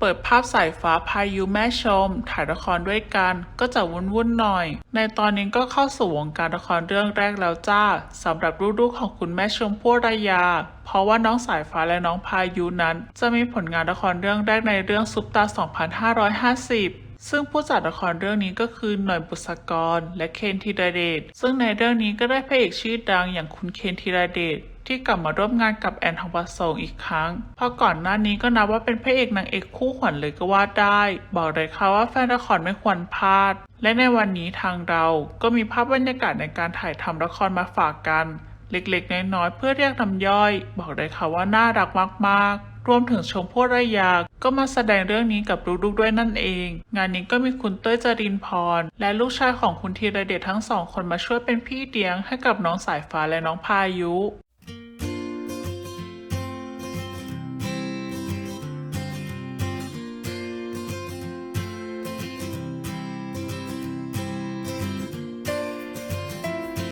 เปิดภาพสายฟ้าพายุแม่ชม ถ่ายละครด้วยกัน ก็จะวุ่นวุ่นๆหน่อย ในตอนนี้ก็เข้าสู่วงการละครเรื่องแรกแล้วจ้าสำหรับลูกๆของคุณแม่ชมพู่รายา เพราะว่าน้องสายฟ้าและน้องพายุนั้น จะมีผลงานละครเรื่องแรกในเรื่องซุปตา 2550ซึ่งผู้จัดละครเรื่องนี้ก็คือหน่อยบุษกร และเคนธีรเดช ซึ่งในเรื่องนี้ก็ได้พระเอกชื่อดังอย่างคุณเคนธีรเดช ที่กลับมาร่วมงานกับแอนทองผสมอีกครั้ง เพราะก่อนหน้านี้ก็นับว่าเป็นพระเอกนางเอกคู่ขวัญเลยก็ว่าได้ บอกเลยค่ะว่าแฟนละครไม่ควรพลาด และในวันนี้ทางเราก็มีภาพบรรยากาศในการถ่ายทำละครมาฝากกัน เล็กๆ น้อยๆเพื่อเรียกน้ำย่อย บอกเลยค่ะว่าน่ารักมากๆรวมถึงชมพู่ระยา ก็มาแสดงเรื่องนี้กับลูกๆด้วยนั่นเอง งานนี้ก็มีคุณเต้ยจรินพร และลูกชายของคุณธีรเดชทั้งสองคนมาช่วยเป็นพี่เลี้ยงให้กับน้องสายฟ้าและน้องพายุ